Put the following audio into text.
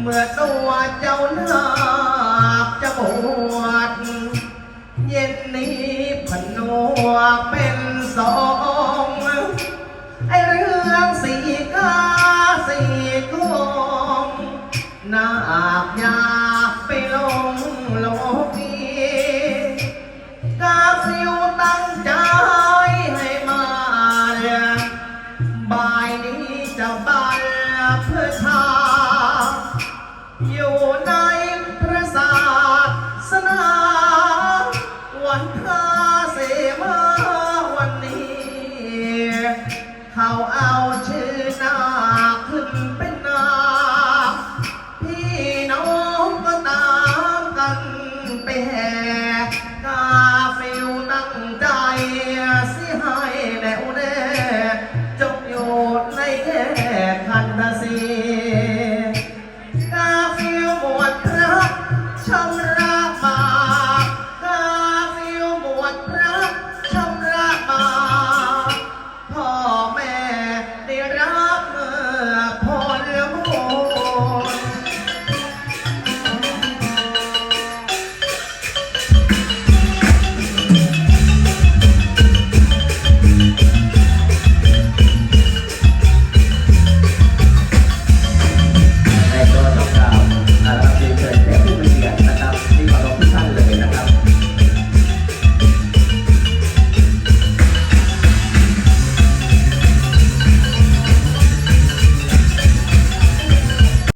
เมื่อตัวเจ้านาคจะบวชเย็นนี้พนวกเป็นสองไอเรื่องสี่กาสี่กองนาคยากไปลงโลกีกาสิวตั้งใจให้มาบ่ายนี้จะบานเพื่อชา เขาเอาชื่อนาขึ้นเป็นนา พี่น้องก็ตามกันไปแห่กา